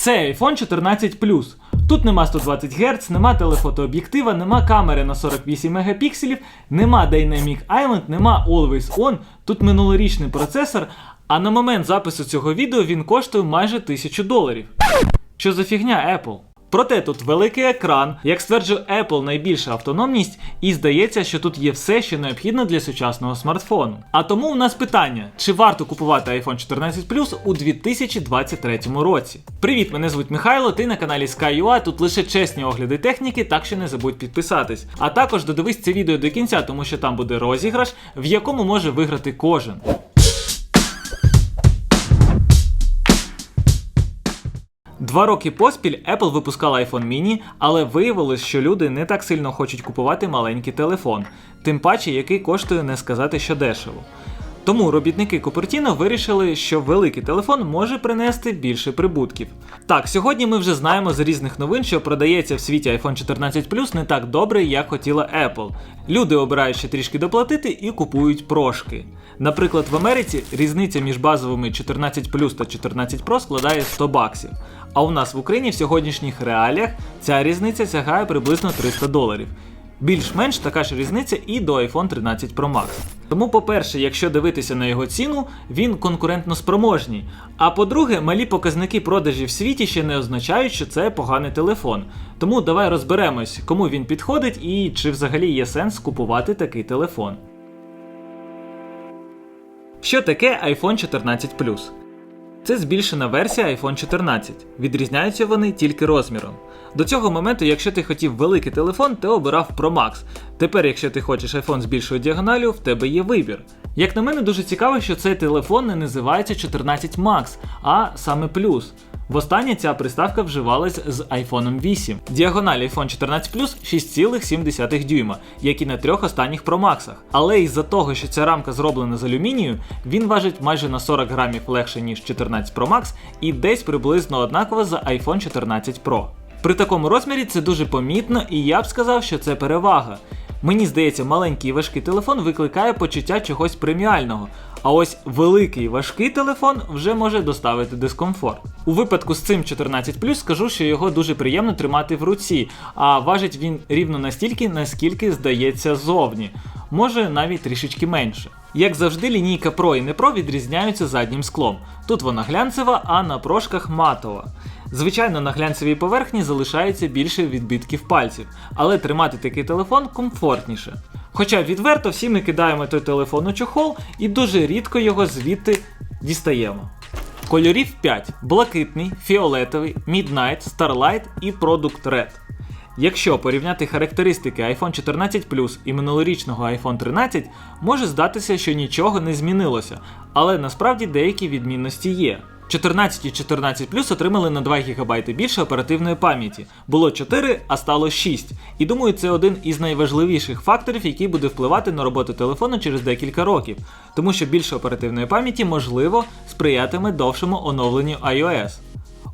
Це iPhone 14 Plus. Тут нема 120 Гц, нема телефотооб'єктива, нема камери на 48 мегапікселів, нема Dynamic Island, нема Always On. Тут минулорічний процесор, а на момент запису цього відео він коштує майже 1000 доларів. Що за фігня Apple? Проте тут великий екран, як стверджує Apple, найбільша автономність, і здається, що тут є все, що необхідно для сучасного смартфону. А тому у нас питання: чи варто купувати iPhone 14 Plus у 2023 році? Привіт, мене звуть Михайло. Ти на каналі SkyUA, Тут лише чесні огляди техніки, так що не забудь підписатись. А також додивись це відео до кінця, тому що там буде розіграш, в якому може виграти кожен. Два роки поспіль Apple випускала iPhone mini, але виявилось, що люди не так сильно хочуть купувати маленький телефон, тим паче, який коштує не сказати, що дешево. Тому робітники Cupertino вирішили, що великий телефон може принести більше прибутків. Так, сьогодні ми вже знаємо з різних новин, що продається в світі iPhone 14 Plus не так добре, як хотіла Apple. Люди обирають ще трішки доплатити і купують прошки. Наприклад, в Америці різниця між базовими 14 Plus та 14 Pro складає 100 баксів. А у нас в Україні в сьогоднішніх реаліях ця різниця сягає приблизно 300 доларів. Більш-менш така ж різниця і до iPhone 13 Pro Max. Тому, по-перше, якщо дивитися на його ціну, він конкурентно спроможній. А по-друге, малі показники продажів в світі ще не означають, що це поганий телефон. Тому давай розберемось, кому він підходить і чи взагалі є сенс купувати такий телефон. Що таке iPhone 14 Plus? Це збільшена версія iPhone 14. Відрізняються вони тільки розміром. До цього моменту, якщо ти хотів великий телефон, ти обирав Pro Max. Тепер, якщо ти хочеш iPhone з більшою діагоналю, в тебе є вибір. Як на мене, дуже цікаво, що цей телефон не називається 14 Max, а саме Plus. Востаннє ця приставка вживалась з iPhone 8. Діагональ iPhone 14 Plus 6,7 дюйма, як і на трьох останніх Pro Max. Але із-за того, що ця рамка зроблена з алюмінію, він важить майже на 40 грамів легше, ніж 14 Pro Max, і десь приблизно однаково за iPhone 14 Pro. При такому розмірі це дуже помітно, і я б сказав, що це перевага. Мені здається, маленький і важкий телефон викликає почуття чогось преміального. А ось великий важкий телефон вже може доставити дискомфорт. У випадку з цим 14 скажу, що його дуже приємно тримати в руці, а важить він рівно настільки, наскільки здається зовні, може навіть трішечки менше. Як завжди, лінійка Pro і не Pro відрізняються заднім склом. Тут вона глянцева, а на прошках матова. Звичайно, на глянцевій поверхні залишається більше відбитків пальців, але тримати такий телефон комфортніше. Хоча відверто всі ми кидаємо той телефон у чохол і дуже рідко його звідти дістаємо. Кольорів 5: блакитний, фіолетовий, Midnight, Starlight і Product Red. Якщо порівняти характеристики iPhone 14 Plus і минулорічного iPhone 13, може здатися, що нічого не змінилося, але насправді деякі відмінності є. 14 і 14 Plus отримали на 2 ГБ більше оперативної пам'яті. Було 4, а стало 6. І думаю, це один із найважливіших факторів, який буде впливати на роботу телефону через декілька років, тому що більше оперативної пам'яті можливо сприятиме довшому оновленню iOS.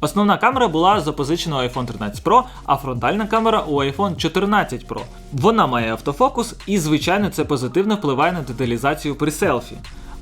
Основна камера була запозичена у iPhone 13 Pro, а фронтальна камера у iPhone 14 Pro. Вона має автофокус і, звичайно, це позитивно впливає на деталізацію при селфі.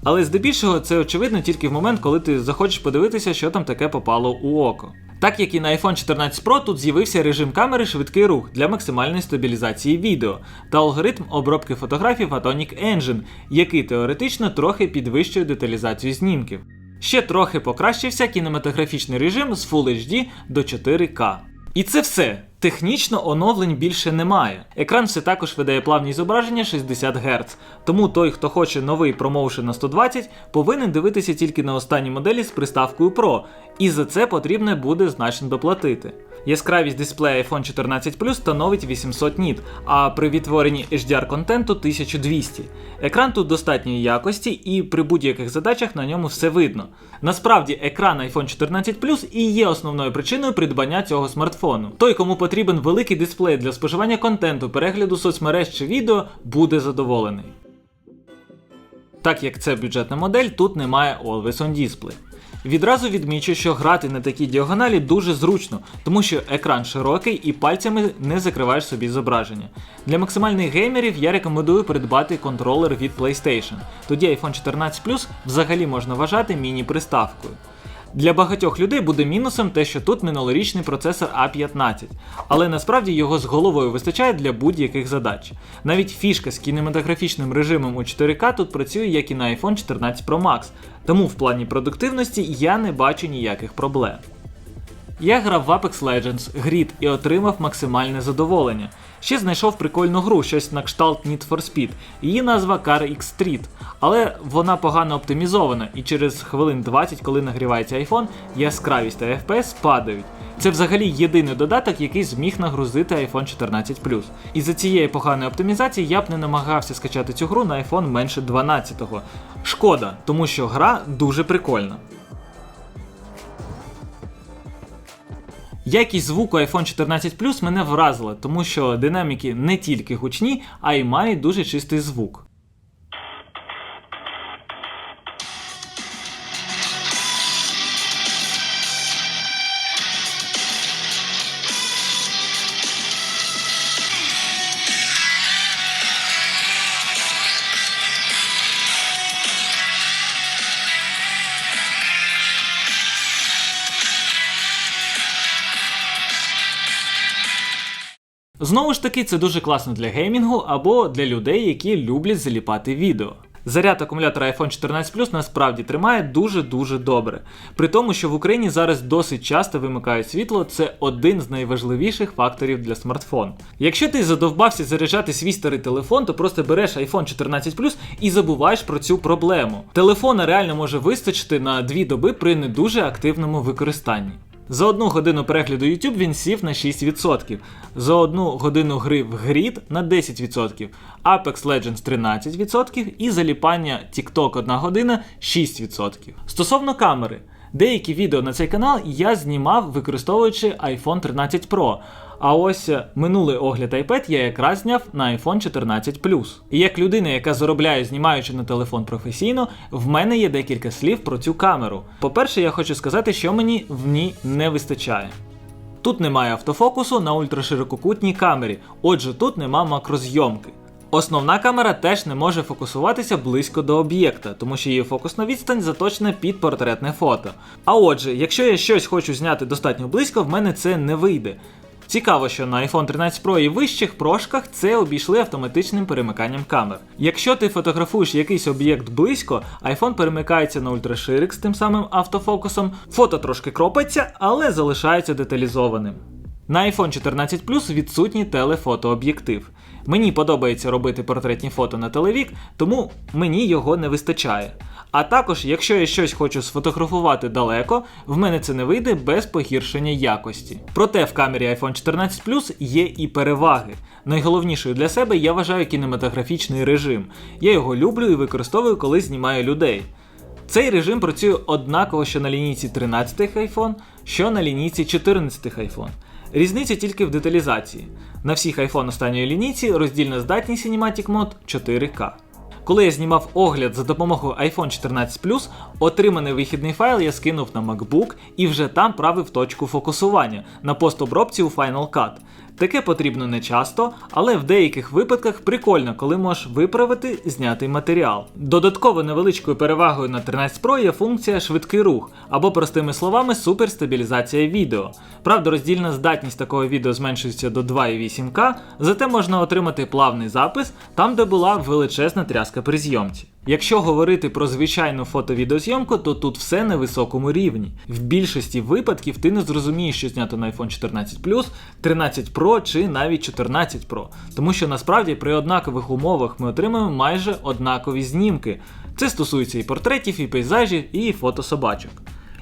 Але здебільшого це очевидно тільки в момент, коли ти захочеш подивитися, що там таке попало у око. Так як і на iPhone 14 Pro, тут з'явився режим камери швидкий рух для максимальної стабілізації відео та алгоритм обробки фотографій Photonic Engine, який теоретично трохи підвищує деталізацію знімків. Ще трохи покращився кінематографічний режим з Full HD до 4К. І це все. Технічно оновлень більше немає. Екран все також видає плавні зображення 60 Гц. Тому той, хто хоче новий промоушен на 120, повинен дивитися тільки на останні моделі з приставкою Pro, і за це потрібно буде значно доплатити. Яскравість дисплея iPhone 14 Plus становить 800 ніт, а при відтворенні HDR контенту 1200. Екран тут достатньої якості, і при будь-яких задачах на ньому все видно. Насправді, екран iPhone 14 Plus і є основною причиною придбання цього смартфону. Той, кому потрібен великий дисплей для споживання контенту, перегляду соцмереж чи відео, буде задоволений. Так як це бюджетна модель, тут немає Always On Display. Відразу відмічу, що грати на такій діагоналі дуже зручно, тому що екран широкий і пальцями не закриваєш собі зображення. Для максимальних геймерів я рекомендую придбати контролер від PlayStation. Тоді iPhone 14 Plus взагалі можна вважати міні-приставкою. Для багатьох людей буде мінусом те, що тут минулорічний процесор A15, але насправді його з головою вистачає для будь-яких задач. Навіть фішка з кінематографічним режимом у 4К тут працює як і на iPhone 14 Pro Max, тому в плані продуктивності я не бачу ніяких проблем. Я грав в Apex Legends, Grid і отримав максимальне задоволення. Ще знайшов прикольну гру, щось на кшталт Need for Speed. Її назва Car X Street, але вона погано оптимізована, і через хвилин 20, коли нагрівається iPhone, яскравість та FPS падають. Це взагалі єдиний додаток, який зміг нагрузити iPhone 14 І за цієї поганої оптимізації я б не намагався скачати цю гру на iPhone менше 12-го. Шкода, тому що гра дуже прикольна. Якість звуку iPhone 14 Plus мене вразила, тому що динаміки не тільки гучні, а й мають дуже чистий звук. Знову ж таки, це дуже класно для геймінгу або для людей, які люблять заліпати відео. Заряд акумулятора iPhone 14 Plus насправді тримає дуже-дуже добре. При тому, що в Україні зараз досить часто вимикають світло, це один з найважливіших факторів для смартфону. Якщо ти задовбався заряджати свій старий телефон, то просто береш iPhone 14 Plus і забуваєш про цю проблему. Телефона реально може вистачити на дві доби при не дуже активному використанні. За одну годину перегляду YouTube він сів на 6%, за одну годину гри в грід на 10%, Apex Legends 13% і заліпання TikTok 1 година 6%. Стосовно камери, деякі відео на цей канал я знімав використовуючи iPhone 13 Pro. А ось е, минулий огляд iPad я якраз зняв на iPhone 14 І як людина, яка заробляє, знімаючи на телефон професійно, в мене є декілька слів про цю камеру. По-перше, я хочу сказати, що мені в ній не вистачає. Тут немає автофокусу на ультраширококутній камері, отже, тут нема макрозйомки. Основна камера теж не може фокусуватися близько до об'єкта, тому що її фокусна відстань заточена під портретне фото. А отже, якщо я щось хочу зняти достатньо близько, в мене це не вийде. Цікаво, що на iPhone 13 Pro і вищих прошках це обійшли автоматичним перемиканням камер. Якщо ти фотографуєш якийсь об'єкт близько, iPhone перемикається на ультраширик з тим самим автофокусом, фото трошки кропиться, але залишається деталізованим. На iPhone 14 Plus відсутній телефотооб'єктив. Мені подобається робити портретні фото на телевік, тому мені його не вистачає. А також, якщо я щось хочу сфотографувати далеко, в мене це не вийде без погіршення якості. Проте в камері iPhone 14 Plus є і переваги. Найголовнішою для себе я вважаю кінематографічний режим. Я його люблю і використовую, коли знімаю людей. Цей режим працює однаково, що на лінійці 13 iPhone, що на лінійці 14 iPhone. Різниця тільки в деталізації. На всіх iPhone останньої лінійці роздільна здатність Cinematic Mode 4К. Коли я знімав огляд за допомогою iPhone 14 Plus, отриманий вихідний файл я скинув на MacBook і вже там правив точку фокусування на постобробці у Final Cut. Таке потрібно не часто, але в деяких випадках прикольно, коли можеш виправити знятий матеріал. Додатково невеличкою перевагою на 13 Pro є функція швидкий рух, або, простими словами, суперстабілізація відео. Правда, роздільна здатність такого відео зменшується до 2,8К, зате можна отримати плавний запис там, де була величезна тряска при зйомці. Якщо говорити про звичайну фото-відеозйомку, то тут все на високому рівні. В більшості випадків ти не зрозумієш, що знято на iPhone 14 13 Pro чи навіть 14 Pro, тому що насправді при однакових умовах ми отримуємо майже однакові знімки. Це стосується і портретів, і пейзажів, і фото собачок.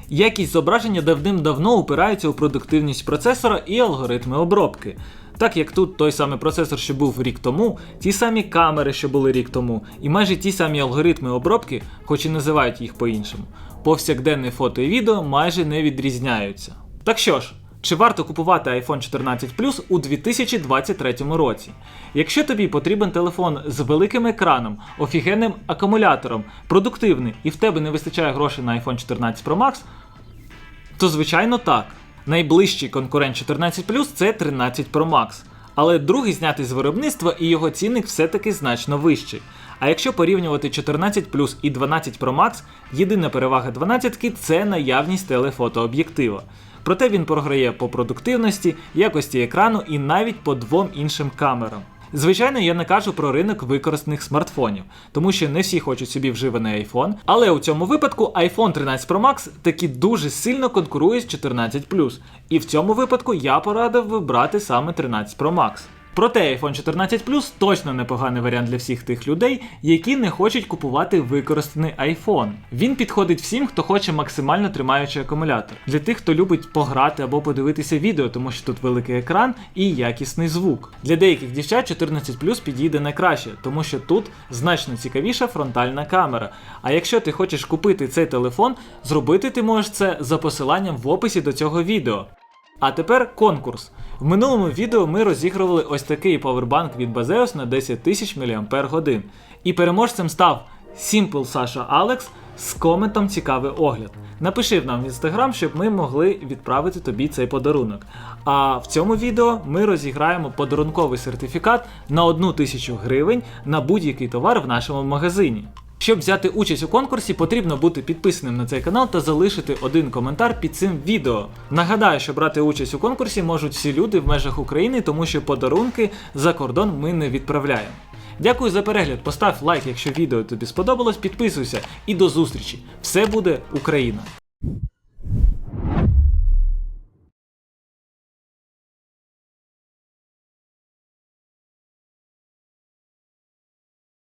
Якість зображення давним-давно упирається у продуктивність процесора і алгоритми обробки. Так як тут той самий процесор, що був рік тому, ті самі камери, що були рік тому, і майже ті самі алгоритми обробки, хоч і називають їх по-іншому, повсякденне фото і відео майже не відрізняються. Так що ж, чи варто купувати iPhone 14 Plus у 2023 році? Якщо тобі потрібен телефон з великим екраном, офігенним акумулятором, продуктивний і в тебе не вистачає грошей на iPhone 14 Pro Max, то звичайно так. Найближчий конкурент 14 це 13 Pro Max. Але другий знятий з виробництва і його цінник все-таки значно вищий. А якщо порівнювати 14 Plus і 12 Pro Max, єдина перевага 12 це наявність телефотооб'єктива. Проте він програє по продуктивності, якості екрану і навіть по двом іншим камерам. Звичайно, я не кажу про ринок використаних смартфонів, тому що не всі хочуть собі вживаний iPhone, але у цьому випадку iPhone 13 Pro Max таки дуже сильно конкурує з 14 І в цьому випадку я порадив вибрати саме 13 Pro Max. Проте iPhone 14 Plus точно непоганий варіант для всіх тих людей, які не хочуть купувати використаний iPhone. Він підходить всім, хто хоче максимально тримаючий акумулятор. Для тих, хто любить пограти або подивитися відео, тому що тут великий екран і якісний звук. Для деяких дівчат 14 Plus підійде найкраще, тому що тут значно цікавіша фронтальна камера. А якщо ти хочеш купити цей телефон, зробити ти можеш це за посиланням в описі до цього відео. А тепер конкурс. В минулому відео ми розігрували ось такий павербанк від Bazeus на 10 тисяч мАч. І переможцем став Simple Sasha Alex з коментом цікавий огляд. Напиши нам в інстаграм, щоб ми могли відправити тобі цей подарунок. А в цьому відео ми розіграємо подарунковий сертифікат на 1 тисячу гривень на будь-який товар в нашому магазині. Щоб взяти участь у конкурсі, потрібно бути підписаним на цей канал та залишити один коментар під цим відео. Нагадаю, що брати участь у конкурсі можуть всі люди в межах України, тому що подарунки за кордон ми не відправляємо. Дякую за перегляд, постав лайк, якщо відео тобі сподобалось, підписуйся і до зустрічі! Все буде Україна!